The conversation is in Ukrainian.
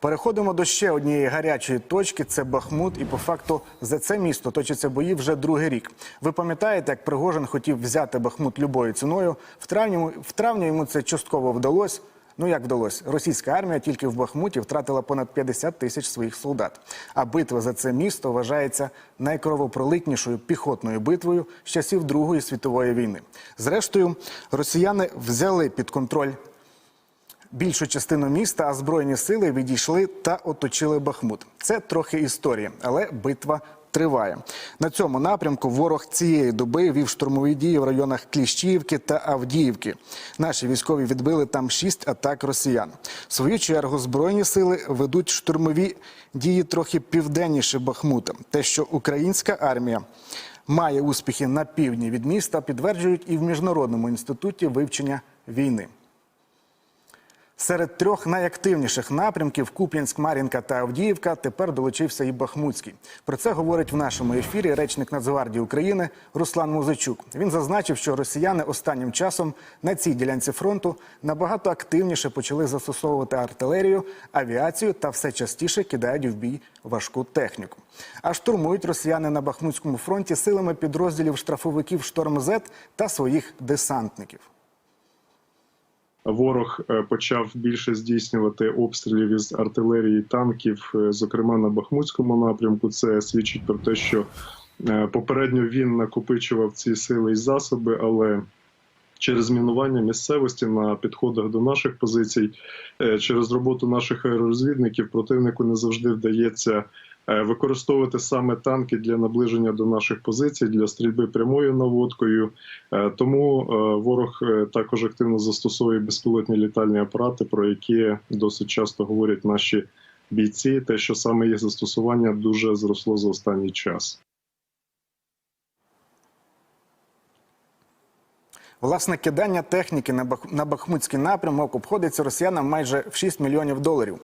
Переходимо до ще однієї гарячої точки. Це Бахмут, і по факту за це місто точаться бої вже другий рік. Ви пам'ятаєте, як Пригожин хотів взяти Бахмут любою ціною? В травні, в травні йому це частково вдалося. Ну як вдалося? Російська армія тільки в Бахмуті втратила понад 50 тисяч своїх солдат. А битва за це місто вважається найкровопролитнішою піхотною битвою з часів Другої світової війни. Зрештою, росіяни взяли під контроль більшу частину міста, збройні сили відійшли та оточили Бахмут. Це трохи історії, але битва триває. На цьому напрямку ворог цієї доби вів штурмові дії в районах Кліщіївки та Авдіївки. Наші військові відбили там шість атак росіян. В свою чергу збройні сили ведуть штурмові дії трохи південніше Бахмута. Те, що українська армія має успіхи на півдні від міста, підтверджують і в міжнародному інституті вивчення війни. Серед трьох найактивніших напрямків Куп'янськ, Мар'їнка та Авдіївка тепер долучився і Бахмутський. Про це говорить в нашому ефірі речник Нацгвардії України Руслан Музичук. Він зазначив, що росіяни останнім часом на цій ділянці фронту набагато активніше почали застосовувати артилерію, авіацію та все частіше кидають в бій важку техніку. А штурмують росіяни на Бахмутському фронті силами підрозділів штрафовиків «Шторм Зет» та своїх десантників. Ворог е, почав більше здійснювати обстрілів із артилерії танків, е, зокрема на Бахмутському напрямку. Це свідчить про те, що е, попередньо він накопичував ці сили і засоби, але через мінування місцевості на підходах до наших позицій, через роботу наших аеророзвідників противнику не завжди вдається. Е, Використовувати саме танки для наближення до наших позицій для стрільби прямою наводкою, Е, Тому е, ворог також активно застосовує безпілотні літальні апарати, про які досить часто говорять наші бійці. Те, що саме їх застосування дуже зросло за останній час. Власне, кидання техніки на Бахмутський напрямок обходиться росіянам майже в 6 мільйонів доларів.